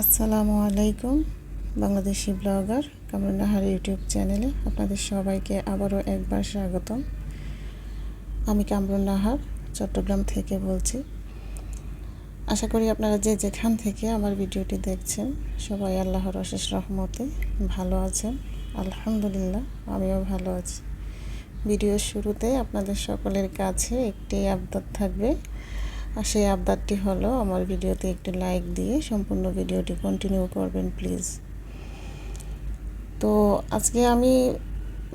আসসালামু আলাইকুম, Bangladeshi blogger Kamrunnahar YouTube চ্যানেলে আপনাদের সবাইকে আবারও একবার স্বাগতম। আমি কামরুন্নাহার চট্টগ্রাম থেকে বলছি। আশা করি আপনারা যে যেখান থেকে আমার ভিডিওটি দেখছেন, সবাই আল্লাহর অশেষ রহমতে ভালো আছেন। আলহামদুলিল্লাহ, আমিও ভালো আছি। ভিডিওর শুরুতে আপনাদের সকলের কাছে একটি আবদার থাকবে। আর সেই আবদারটি হলো আমার ভিডিওতে একটি লাইক দিয়ে সম্পূর্ণ ভিডিওটি কন্টিনিউ করবেন প্লিজ তো আজকে আমি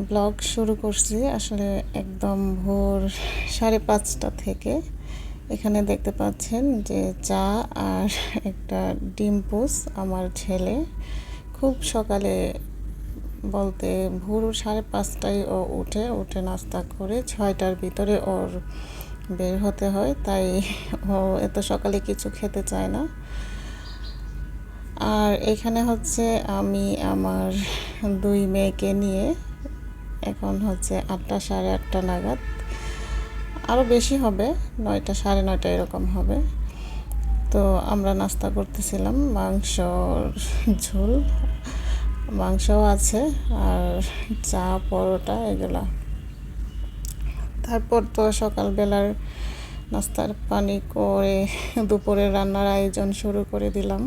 ব্লগ শুরু করছি আসলে একদম ভোর সাড়ে পাঁচটা থেকে। এখানে দেখতে পাচ্ছেন যে চা আর একটা ডিম পোস আমার ছেলে। খুব সকালে বলতে ভোর সাড়ে পাঁচটায় ও উঠে উঠে নাস্তা করে ছয়টার ভিতরে ওর বের হতে হয়, তাই ও এত সকালে কিছু খেতে চায় না। আর এখানে হচ্ছে আমি আমার দুই মেয়েকে নিয়ে এখন হচ্ছে আটটা সাড়ে আটটা নাগাদ আরও বেশি হবে, নয়টা সাড়ে নয়টা এরকম হবে। তো আমরা নাস্তা করতেছিলাম, মাংসর ঝোল, মাংসও আছে আর চা, পরোটা এগুলা। তারপর তো সকালবেলার নাস্তার পানি করে দুপুরের রান্নার আয়োজন শুরু করে দিলাম।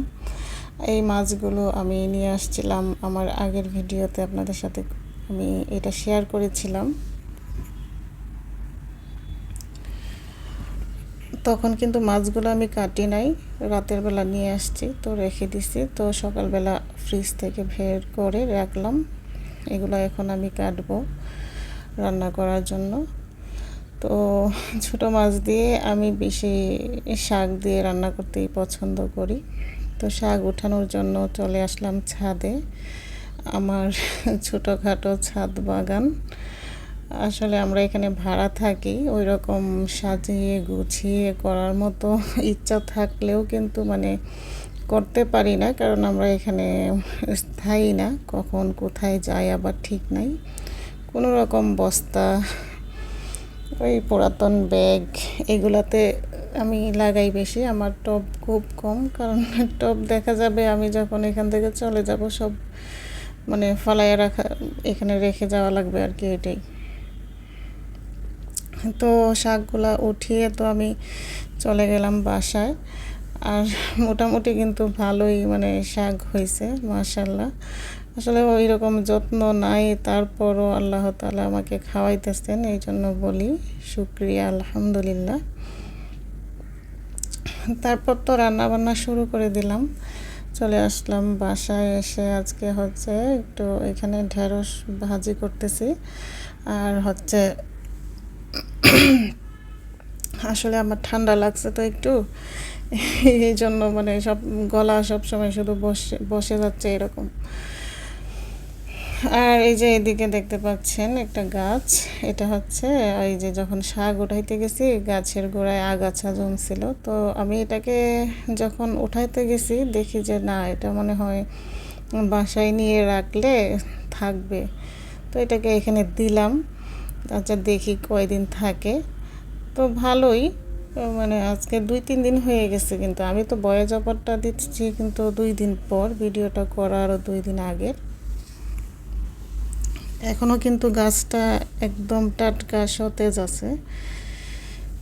এই মাছগুলো আমি নিয়ে আসছিলাম। আমার আগের ভিডিওতে আপনাদের সাথে আমি এটা শেয়ার করেছিলাম। তখন কিন্তু মাছগুলো আমি কাটি নাই। রাতের বেলা নিয়ে আসছি, তো রেখে দিছি। তো সকালবেলা ফ্রিজ থেকে বের করে রাখলাম। এগুলো এখন আমি কাটবো রান্না করার জন্য। তো ছোটো মাছ দিয়ে আমি বেশি শাক দিয়ে রান্না করতেই পছন্দ করি। তো শাক উঠানোর জন্য চলে আসলাম ছাদে। আমার ছোটোখাটো ছাদ বাগান। আসলে আমরা এখানে ভাড়া থাকি ওই রকম সাজিয়ে গুছিয়ে করার মতো ইচ্ছা থাকলেও কিন্তু মানে করতে পারি না, কারণ আমরা এখানে স্থায়ী না, কখন কোথায় যাই আবার ঠিক নাই। কোনো রকম বস্তা ওই পুরাতন ব্যাগ, এগুলাতে আমি লাগাই বেশি। আমার টব খুব কম, কারণ টব দেখা যাবে আমি যখন এখান থেকে চলে যাব, সব মানে ফালাইয়া রাখা, এখানে রেখে যাওয়া লাগবে আর কি এটাই। তো শাকগুলা উঠিয়ে তো আমি চলে গেলাম বাসায়। আর মোটামুটি কিন্তু ভালোই মানে শাক হয়েছে মাশাল্লাহ। আসলে ওই রকম যত্ন নাই, তারপরও আল্লাহ তালা আমাকে খাওয়াইতেছেন এই জন্য বলি শুক্রিয়া, আলহামদুলিল্লাহ। তারপর তো রান্না বান্না শুরু করে দিলাম, চলে আসলাম বাসায় এসে আজকে হচ্ছে একটু এখানে ঢেঁড়স ভাজি করতেছি, আর হচ্ছে আসলে আমার ঠান্ডা লাগছে তো একটু, এই জন্য মানে সব গলা সব সময় শুধু বসে বসে যাচ্ছে এরকম। আর এই যে এদিকে দেখতে পাচ্ছেন একটা গাছ। এটা হচ্ছে, এই যে যখন শাক উঠাইতে গেছি, গাছের গোড়ায় আগাছা জমছিল। তো আমি এটাকে যখন উঠাইতে গেছি, দেখি যে না, এটা মনে হয় বাসায় নিয়ে রাখলে থাকবে। তো এটাকে এখানে দিলাম। আচ্ছা দেখি কয়দিন থাকে। তো ভালোই মানে আজকে দুই তিন দিন হয়ে গেছে কিন্তু। আমি তো বয়ে জবরটা দিচ্ছি কিন্তু দুই দিন পর, ভিডিওটা করারও দুই দিন আগের। এখনও কিন্তু গাছটা একদম টাটকা সতেজ আছে।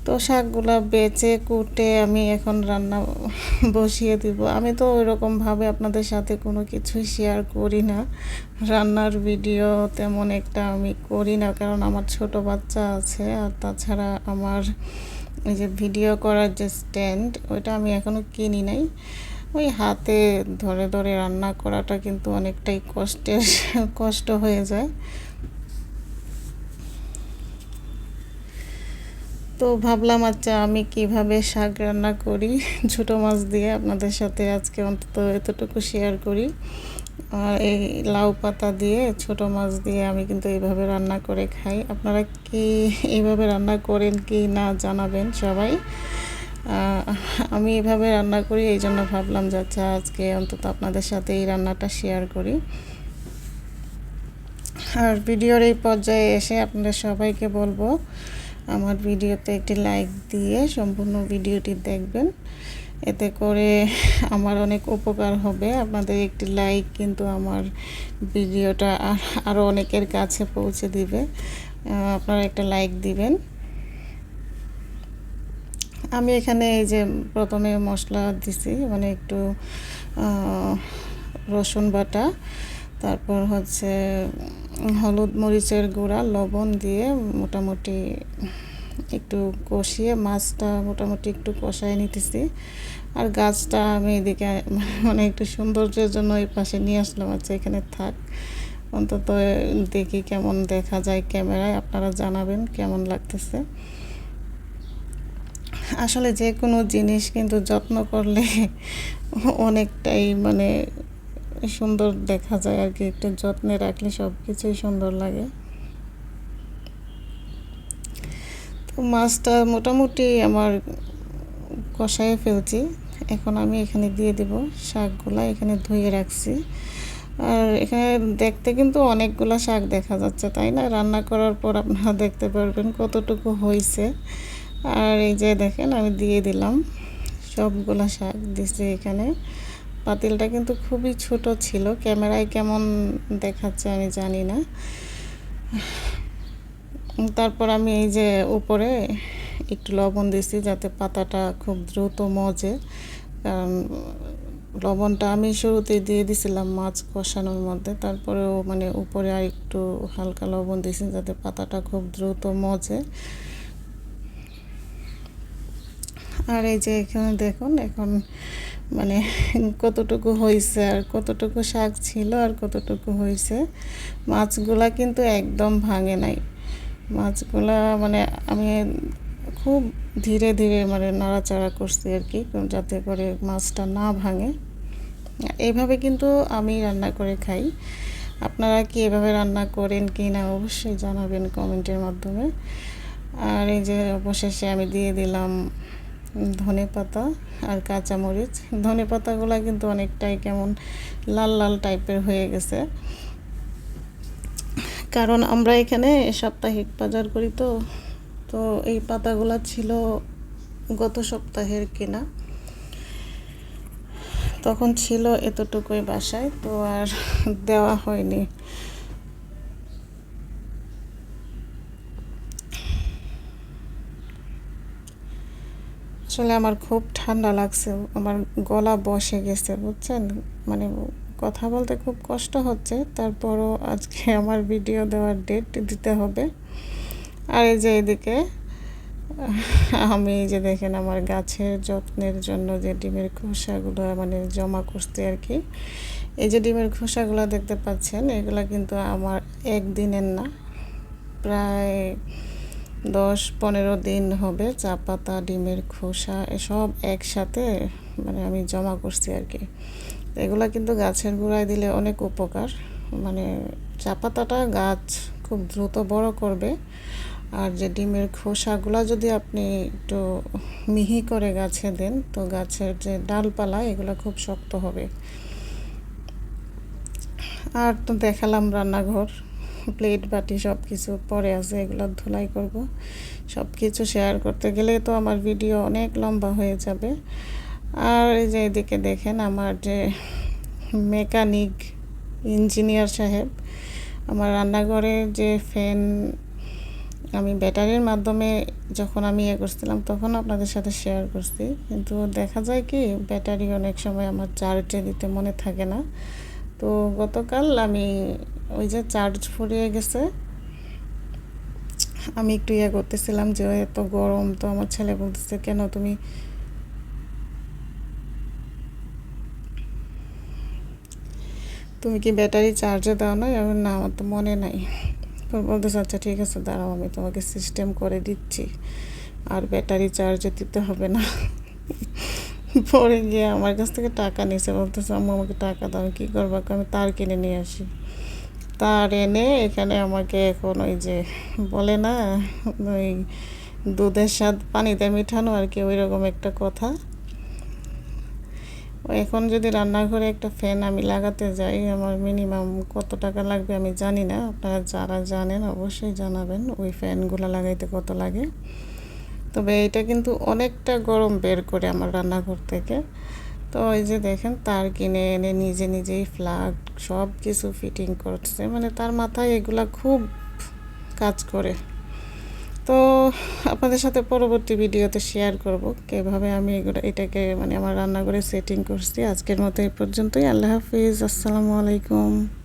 তো শাকগুলা বেচে, কুটে আমি এখন রান্না বসিয়ে দিব। আমি তো ওই রকমভাবে আপনাদের সাথে কোনো কিছুই শেয়ার করি না। রান্নার ভিডিও তেমন একটা আমি করি না, কারণ আমার ছোট বাচ্চা আছে আর তাছাড়া আমার এই যে ভিডিও করার যে স্ট্যান্ড ওইটা আমি এখনও কিনি নাই। ওই হাতে ধরে ধরে রান্না করাটা কিন্তু অনেকটাই কষ্টের, কষ্ট হয়ে যায়। তো ভাবলাম আচ্ছা আমি কীভাবে শাক রান্না করি ছোটো মাছ দিয়ে? আপনাদের সাথে আজকে অন্তত এতটুকু শেয়ার করি। আর এই লাউ পাতা দিয়ে ছোট মাছ দিয়ে আমি কিন্তু এইভাবে রান্না করে খাই। আপনারা কি এইভাবে রান্না করেন কি না জানাবেন সবাই। আমি এভাবে রান্না করি, এই জন্য ভাবলাম যে আচ্ছা আজকে অন্তত আপনাদের সাথে এই রান্নাটা শেয়ার করি। আর ভিডিওর এই পর্যায়ে এসে আপনাদের সবাইকে বলব, আমার ভিডিওতে একটি লাইক দিয়ে সম্পূর্ণ ভিডিওটি দেখবেন। এতে করে আমার অনেক উপকার হবে। আপনাদের একটি লাইক কিন্তু আমার ভিডিওটা আরও অনেকের কাছে পৌঁছে দিবে। আপনারা একটা লাইক দিবেন। আমি এখানে এই যে প্রথমে মশলা দিছি মানে একটু রসুন বাটা, তারপর হচ্ছে হলুদ মরিচের গুঁড়া, লবণ দিয়ে মোটামুটি একটু কষিয়ে মাছটা মোটামুটি একটু কষায় নিতেছি। আর গাছটা আমি এদিকে মানে একটু সৌন্দর্যের জন্য এই পাশে নিয়ে আসলাম আচ্ছা এখানে থাক। অন্তত দেখি কেমন দেখা যায় ক্যামেরায়, আপনারা জানাবেন কেমন লাগতেছে। আসলে যে কোনো জিনিস কিন্তু যত্ন করলে অনেকটাই মানে সুন্দর দেখা যায় আর কি। একটু যত্নে রাখলে সব কিছুই সুন্দর লাগে। তো মাছটা মোটামুটি আমার কষায় ফেলছি। এখন আমি এখানে দিয়ে দেব শাকগুলা, এখানে ধুয়ে রাখছি। আর এখানে দেখতে কিন্তু অনেকগুলো শাক দেখা যাচ্ছে, তাই না? রান্না করার পর আপনারা দেখতে পারবেন কতটুকু হয়েছে আর এই যে দেখেন, আমি দিয়ে দিলাম সবগুলা শাক দিছি এখানে। পাতিলটা কিন্তু খুবই ছোট ছিল, ক্যামেরায় কেমন দেখাচ্ছে আমি জানি না। তারপর আমি এই যে উপরে একটু লবণ দিছি যাতে পাতাটা খুব দ্রুত মজে, কারণ লবণটা আমি শুরুতেই দিয়ে দিছিলাম মাছ কষানোর মধ্যে, তারপরেও মানে উপরে আর একটু হালকা লবণ দিয়েছি যাতে পাতাটা খুব দ্রুত মজে। আর এই যে এখানে দেখুন, এখন মানে কতটুকু হয়েছে আর কতটুকু শাক ছিল আর কতটুকু হয়েছে মাছগুলা কিন্তু একদম ভাঙে নাই। মাছগুলা মানে আমি খুব ধীরে ধীরে মানে নাড়াচাড়া করছি আর কি যাতে করে মাছটা না ভাঙে। এইভাবে কিন্তু আমি রান্না করে খাই। আপনারা কি এভাবে রান্না করেন কি না অবশ্যই জানাবেন কমেন্টের মাধ্যমে। আর এই যে অবশেষে আমি দিয়ে দিলাম ধনে পাতা আর কাঁচামরিচ। ধনে পাতাগুলো কিন্তু অনেকটাই কেমন লাল লাল টাইপের হয়ে গেছে। কারণ আমরা এখানে সাপ্তাহিক বাজার করি তো তো এই পাতাগুলো ছিল গত সপ্তাহের কেনা। তখন ছিল এতটুকুই বাসায়, তো আর দেওয়া হয়নি। আসলে আমার খুব ঠান্ডা লাগছে, আমার গলা বসে গেছে, বুঝছেন? মানে কথা বলতে খুব কষ্ট হচ্ছে, তারপরও আজকে আমার ভিডিও দেওয়ার ডেট দিতে হবে। আর এই যে এদিকে, আমি যে দেখেন আমার গাছের যত্নের জন্য যে ডিমের খোসাগুলো মানে জমা করতে আর কি, এই যে ডিমের খোসাগুলো দেখতে পাচ্ছেন, এগুলো কিন্তু আমার একদিনের না, প্রায় দশ পনেরো দিন হবে, চা পাতা, ডিমের খোসা, এসব একসাথে মানে আমি জমা করছি আর কি। এগুলো কিন্তু গাছের গোড়ায় দিলে অনেক উপকার। মানে চা পাতাটা গাছ খুব দ্রুত বড় করবে। আর যে ডিমের খোসাগুলো যদি আপনি একটু মিহি করে গাছে দেন, তো গাছের যে ডালপালা, এগুলো খুব শক্ত হবে। আর তো দেখালাম রান্নাঘর। প্লেট বাটি সব কিছু পরে আছে, এগুলো ধুলাই করব। সব কিছু শেয়ার করতে গেলে তো আমার ভিডিও অনেক লম্বা হয়ে যাবে। আর এই যে এদিকে দেখেন আমার যে মেকানিক ইঞ্জিনিয়ার সাহেব, আমার রান্নাঘরে যে ফ্যান আমি ব্যাটারির মাধ্যমে যখন আমি ইয়ে করছিলাম, তখন আপনাদের সাথে শেয়ার করছি। কিন্তু দেখা যায় কি, ব্যাটারি অনেক সময় আমার চার্জে দিতে মনে থাকে না। তো গতকাল আমি ওই যে চার্জ ফুরিয়ে গেছে। আমি একটু ইয়ে করতেছিলাম যে, এত গরম তো আমার ছেলে বলতেছে, কেন তুমি তুমি কি ব্যাটারি চার্জে দাও না না, আমার তো মনে নাই। বলতেছে আচ্ছা ঠিক আছে, দাঁড়াও, আমি তোমাকে সিস্টেম করে দিচ্ছি। আর ব্যাটারি চার্জে দিতে হবে না। পরে গিয়ে আমার কাছ থেকে টাকা নিয়েছে বলতেছে, আম্মু, আমাকে টাকা দাও কী করব? আমি তার কিনে নিয়ে আসি। তার এনে এখানে আমাকে এখন ওই যে বলে না, ওই দুধের স্বাদ, পানিতে মিঠানো আর কি ওই রকম একটা কথা। এখন যদি রান্নাঘরে একটা ফ্যান আমি লাগাতে যাই, আমার মিনিমাম কত টাকা লাগবে আমি জানি না। আপনারা যারা জানেন অবশ্যই জানাবেন, ওই ফ্যানগুলো লাগাইতে কত লাগে। তবে এটা কিন্তু অনেকটা গরম বের করে আমার রান্নাঘর থেকে। তো এই যে দেখেন, তার কিনে এনে নিজে নিজেই ফ্লাগ সব কিছু ফিটিং করছে মানে তার মাথায় এগুলা খুব কাজ করে। তো আপনাদের সাথে পরবর্তী ভিডিওতে শেয়ার করব কীভাবে আমি এগুলো, এটাকে মানে আমার রান্নাঘরে সেটিং করছি। আজকের মতো এই পর্যন্তই। আল্লাহ হাফিজ। আসসালামু আলাইকুম।